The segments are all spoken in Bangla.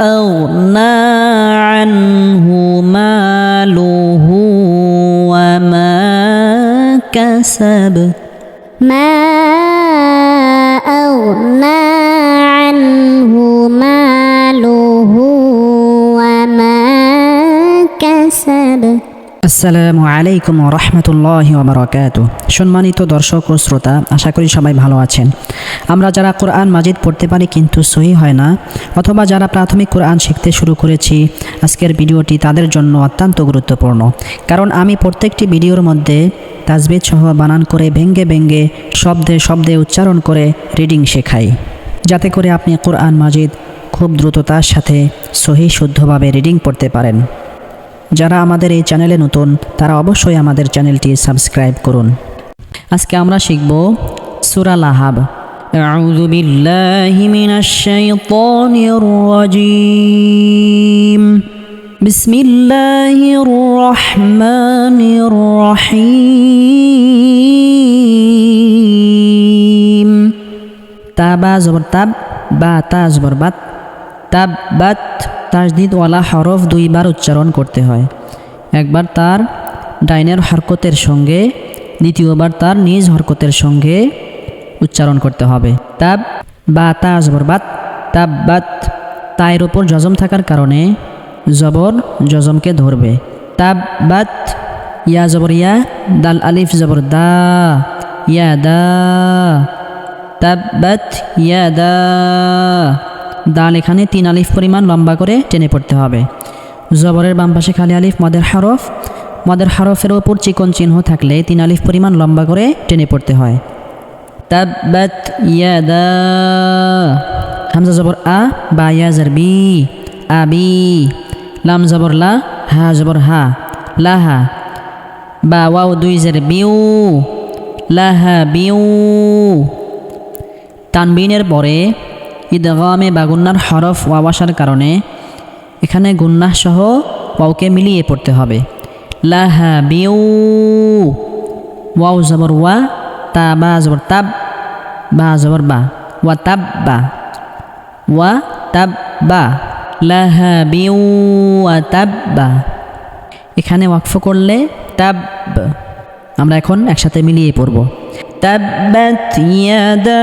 أغنى عنه ماله وما كسب؟ ما أغنى আসসালামু আলাইকুম রহমতুল্লাহ ওবরাকাত সম্মানিত দর্শক ও শ্রোতা, আশা করি সবাই ভালো আছেন। আমরা যারা কোরআন মাজিদ পড়তে পারি কিন্তু সহি হয় না, অথবা যারা প্রাথমিক কোরআন শিখতে শুরু করেছি, আজকের ভিডিওটি তাদের জন্য অত্যন্ত গুরুত্বপূর্ণ। কারণ আমি প্রত্যেকটি ভিডিওর মধ্যে তাজবিদ সহ বানান করে ভেঙ্গে ভেঙ্গে শব্দে শব্দে উচ্চারণ করে রিডিং শেখাই। যাতে করে আপনি কোরআন মাজিদ খুব দ্রুততার সাথে সহি শুদ্ধভাবে রিডিং পড়তে পারেন। যারা আমাদের এই চ্যানেলে নতুন তারা অবশ্যই আমাদের চ্যানেলটি সাবস্ক্রাইব করুন আজকে আমরা শিখব সুরা লাহাব أعوذ بالله من الشيطان الرجيم بسم الله الرحمن الرحيم তাবা জবর তাব বা তা জবর বাত তাব বাত তাজদিদওয়ালা হরফ দুইবার উচ্চারণ করতে হয়। একবার তার ডাইনের হরকতের সঙ্গে, দ্বিতীয়বার তার নিজ হরকতের সঙ্গে উচ্চারণ করতে হবে। তাব, বা, তা, জবর, বাত, তাব, বাত, তায়ের ওপর জজম থাকার কারণে জবর জজমকে ধরবে। তাব, বাত, ইয়া, জবর, ইয়া, দাল, আলিফ, জবর, দা, ইয়া, দা তাব্বাত ইয়াদা দাল এখানে তিন আলিফ পরিমাণ লম্বা করে টেনে পড়তে হবে। জবরের বাম পাশে খালি আলিফ, মদের হরফ। মদের হরফের ওপর চিকন চিহ্ন থাকলে তিন আলিফ পরিমাণ লম্বা করে টেনে পড়তে হয়। তাব্বাত হামজা জবর আ, বা ইয়া জবর বি আবি লাম জবর লা, হা জবর হা। লাহা। বা ওয়াও দুই জের বিউ। লাহা বিউ। তানবিনের পরে ইদগামে বা গুন্নার হরফ ওয়াবাসার কারণে এখানে গুন্নাহ সহ ওয়াউকে মিলিয়ে পড়তে হবে। লাহা বিউ ওয়াউ জবর ওয়া, তা বা জবর তাব, বা জবর বা, ওয়া তাব বা, ওয়া তাব বা, লাহা বিউ, ওয়া তাব বা। এখানে ওয়াকফ করলে তাব, আমরা এখন একসাথে মিলিয়ে পড়ব। তাব্বাত ইয়াদা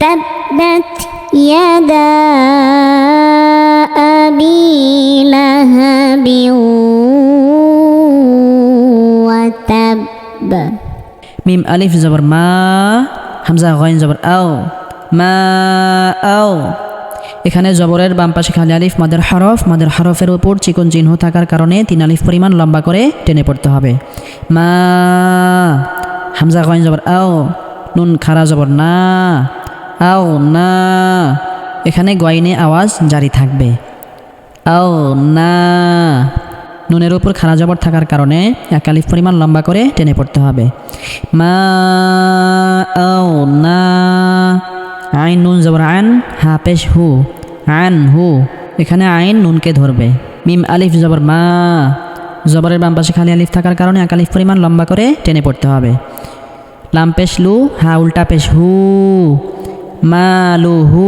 تبت يدا أبي لهب وتب মিম আলিফ জবর মা হামজা গইন জবর আও মা আও এখানে জবরের বাম পাশে খালি আলিফ মাদের হরফ মাদের হরফের উপর চিকন চিহ্ন থাকার কারণে তিন আলিফ পরিমাণ লম্বা করে টেনে পড়তে হবে মা হামজা গইন জবর, আও, নুন খারা জবর না, আও না। এখানে গয়নে আওয়াজ জারি থাকবে, আও না। নুনের উপর খারা জবর থাকার কারণে এক আলিফ পরিমাণ লম্বা করে টেনে পড়তে হবে, মা, আও না। আইন নুন জবর, আন হা পেশ হু, আন হু। এখানে আইন নুনকে ধরবে, মিম আলিফ জবর মা। জবরের বাম পাশে খালি আলিফ থাকার কারণে এক আলিফ পরিমাণ লম্বা করে টেনে পড়তে হবে লাম পেশ লু হা উল্টা পেশ হু, মা লু হু।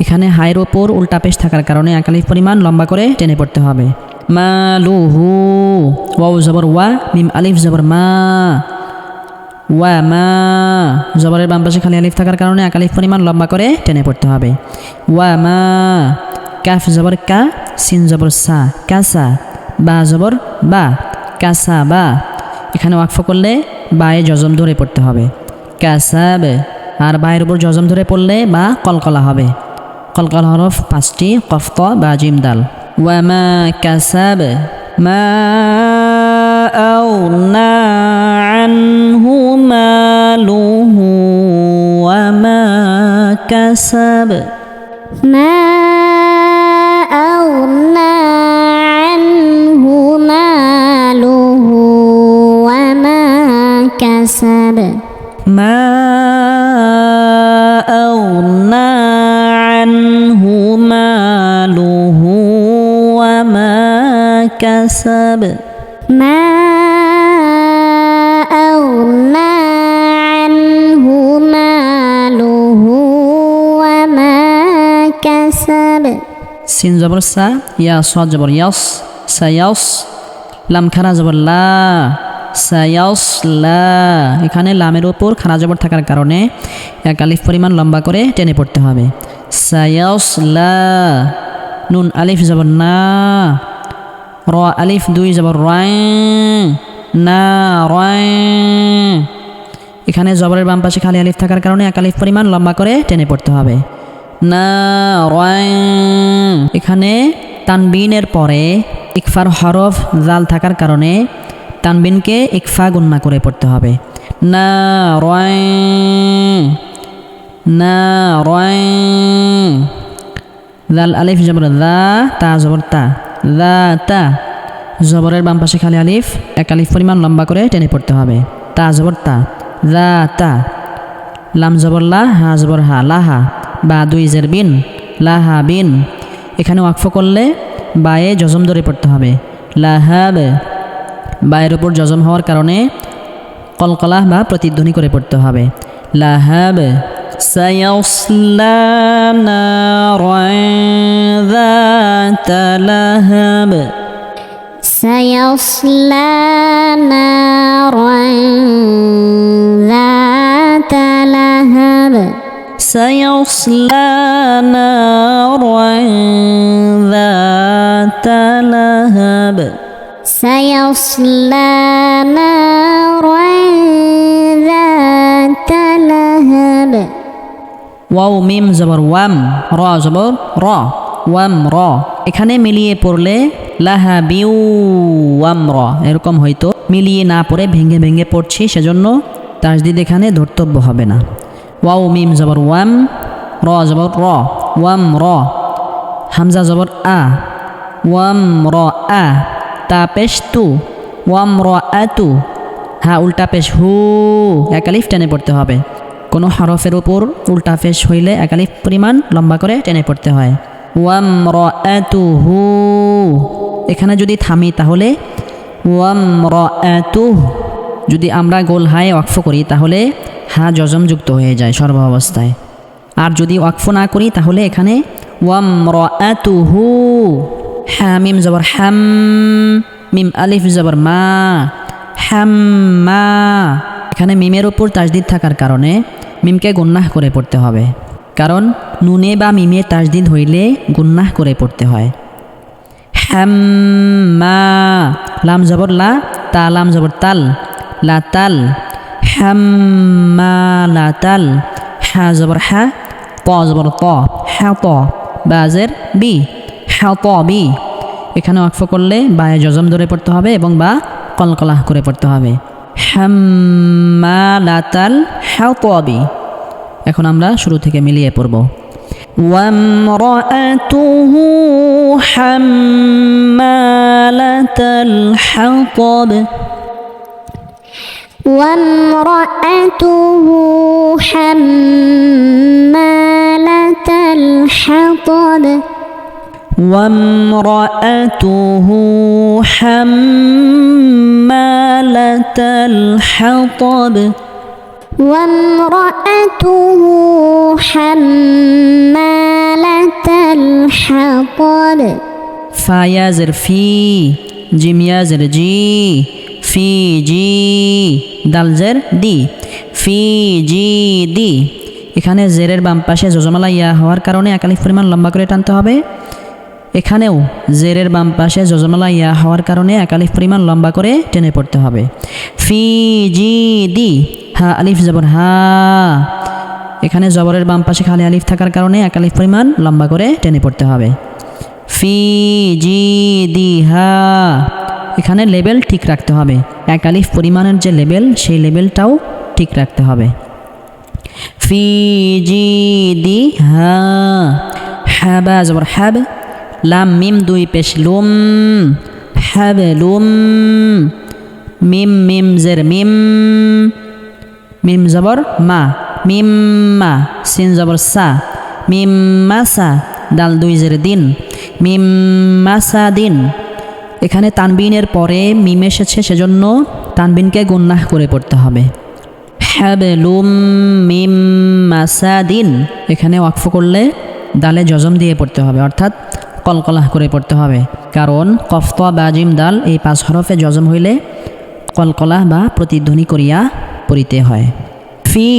এখানে হাইয়ের ওপর উল্টা পেশ থাকার কারণে একালিফ পরিমাণ লম্বা করে টেনে পড়তে হবে। মা লু হু ওয়াও জবর ওয়া, মিম আলিফ জবর মা। ওয়া মা, জবরের বাম পাশে খালি আলিফ থাকার কারণে একালিফ পরিমাণ লম্বা করে টেনে পড়তে হবে। ওয়া মা, কাফ জবর কা, সিন জবর সা, কাসা, বা জবর বা, কাসা বা। এখানে ওয়াকফ করলে বায়ে জজম ধরে পড়তে হবে। ক্যাসাব আর বায়ের উপর জজম ধরে পড়লে বা কলকলা হবে। কলকলা হরফ পাঁচটি, কফত বা জিমদাল ওয়ামা ক্যাসাব মা أغنى عنه حسب ما أغنى عنه ماله وما كسب. ما أغنى عنه ماله وما كسب. سين جبر سا يا صاد جبر يص سيص لم كان جبر لا. সায়াস লা। এখানে লামের ওপর খানা জবর থাকার কারণে এক আলিফ পরিমাণ লম্বা করে টেনে পড়তে হবে। সায়াস লা। নুন আলিফ জবর না। র আলিফ দুই জবর রায়। না, রায়। এখানে জবরের বাম পাশে খালি আলিফ থাকার কারণে এক আলিফ পরিমাণ লম্বা করে টেনে পড়তে হবে। না এখানে তানবিনের পরে ইকফার হরফ জাল থাকার কারণে তানবিনকে ইকফা গুন্না করে পড়তে হবে। না রয় না রয় জাল আলিফ জবর দা, তা জবর তা। দা, তা। জবরের বাম পাশে খালি আলিফ, এক আলিফ পরিমাণ লম্বা করে টেনে পড়তে হবে। তা জবর তা। দা, তা। লাম জবর লা, হা জবর হা লাহা বা দুই জের বিন লাহা বিন। এখানে ওয়াকফ করলে বায়ে জজম ধরে পড়তে হবে। লাহাব বায়ের উপর জজম হওয়ার কারণে কলকলাহ বা প্রতিধ্বনি করে পড়তে হবে লাহাব سيصلى نارا ذات لهب سيصلى نارا ذات لهب سيصلى نارا ذات لهب سيصلى نارا ذات لهب ওয়াও মিম জবর ওয়াম র জবর র ওয়াম র এখানে মিলিয়ে পড়লে লাহা বিউ ওয়াম র এরকম হয়তো মিলিয়ে না পড়ে ভেঙে ভেঙে পড়ছি সেজন্য তাজদিদ এখানে ধর্তব্য হবে না ওয়াও মিম জবর ওয়াম র জবর র ওয়াম র হামজা জবর আ ওয়াম র আ তা পেশ তু ওয়াম র আ তু হ্যাঁ উল্টা পেশ, হু একালিফ টেনে পড়তে হবে। কোনো হরফের উপর উল্টা পেশ হইলে একালিফ পরিমাণ লম্বা করে টেনে পড়তে হয়। ওয়াম র আ তু হু। এখানে যদি থামি তাহলে ওয়াম র আ তু যদি আমরা গোল হায় ওয়াকফ করি তাহলে হা জজম যুক্ত হয়ে যায় সর্ব অবস্থায় আর যদি ওয়াকফ না করি তাহলে এখানে ওয়াম র আতু হু। হ্যাঁ মিম জবর হ্যাম মিম আলিফ জবর মা হ্যাম মা। এখানে মিমের ওপর তাজদিদ থাকার কারণে মিমকে গুন্নাহ করে পড়তে হবে। কারণ নুনে বা মিমে তাজদিদ হইলে গুন্নাহ করে পড়তে হয়। হ্যাম্মা লাম জবর লা, তা লাম জবর তাল, লা তাল। হ্যাম্মা লা তাল। হ্যা জবর হ্যা প জবর ত হ্যা ত বাজের বি। হ্যা ত বি এখানে ওয়াকফ করলে বায়ে জজম ধরে পড়তে হবে এবং বা কলকলাহ করে পড়তে হবে হ্যাম্মা লা তাল হ্যা ত বি এখন আমরা শুরু থেকে মিলিয়ে পড়ব وامرأته حمالة الحطب وامرأته حمالة الحطب وامرأته حمالة الحطب وامرأته حمالة الحطب ফায়াজের ফি জিমিয়াজের জি ফি জি দালজের দি ফি জি দি এখানে জেরের বাম পাশে জজমালা ইয়া হওয়ার কারণে একালিফ পরিমাণ লম্বা করে টানতে হবে এখানেও জেরের বাম পাশে জজমালা ইয়া হওয়ার কারণে একালিফ পরিমাণ লম্বা করে টেনে পড়তে হবে। ফি, জি, দি, হা, আলিফ জবর, হা। এখানে জবরের বাম পাশে খালি আলিফ থাকার কারণে একালিফ পরিমাণ লম্বা করে টেনে পড়তে হবে। ফি, জি, দি, হা। এখানে লেভেল ঠিক রাখতে হবে। এক আলিফ পরিমাণের যে লেভেল সেই লেভেলটাও ঠিক রাখতে হবে। ফি, জি, দি, হা। হাবা জবর হাব লাম মিম দুই পেশ লুম হাব লুম, মিম মিম জের মিম মিম জবর মা, মিম মা, সিন জবর সা, মিম মাসা ডাল দুই জের দিন, মিম মাসা দিন। এখানে তানবিনের পরে মিম এসেছে সেজন্য তানবিনকে গুন্নাহ করে পড়তে হবে। হ্যাবেলুম মিম মাসাদিন এখানে ওয়াকফ করলে দালে জজম দিয়ে পড়তে হবে, অর্থাৎ কলকলাহ করে পড়তে হবে। কারণ কফতা বা জিম এই পাঁচ হরফে জজম হইলে কলকলাহ বা প্রতিধ্বনি করিয়া পড়িতে হয়। ফি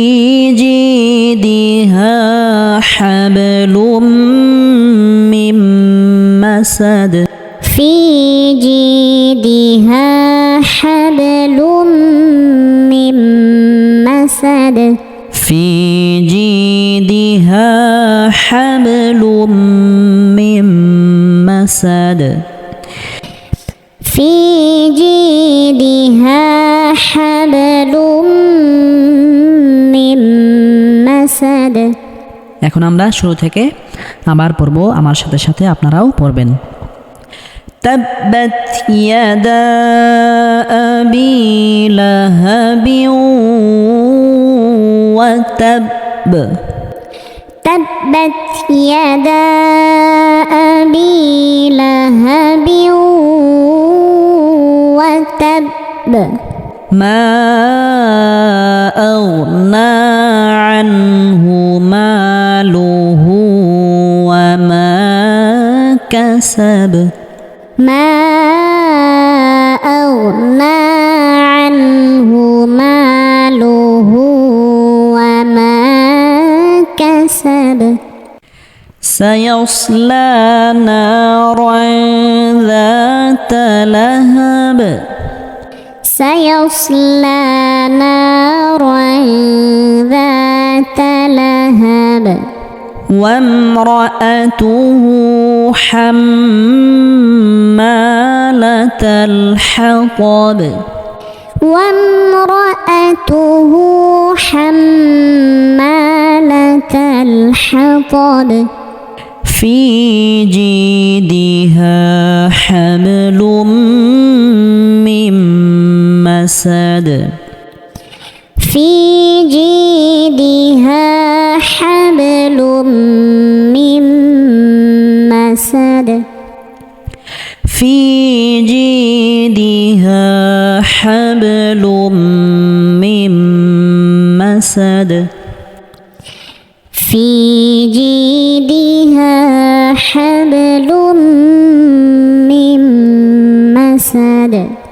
জিদিহা হাবলুম মিম মাসাদ। ফি জিদিহা হাবলুম মিম মাসাদ। في جيدها حبل من مسد في جيدها حبل من مسد এখন আমরা শুরু থেকে আবার পড়ব আমার সাথে সাথে আপনারাও পড়বেন تبت يدا أبي لهب وتب. تبت يدا أبي لهب وتب. ما أغنى عنه ماله وما كسب. ما أغنى عنه ماله وما كسب. سيصلى نارا ذات لهب. سيصلى نارا ذات لهب. وامرأته حمالة الحطب وامرأته حمالة الحطب في جيدها حبل من مسد في جيدها حبل من مسد في جيدها حبل من مسد. في جيدها حبل من مسد.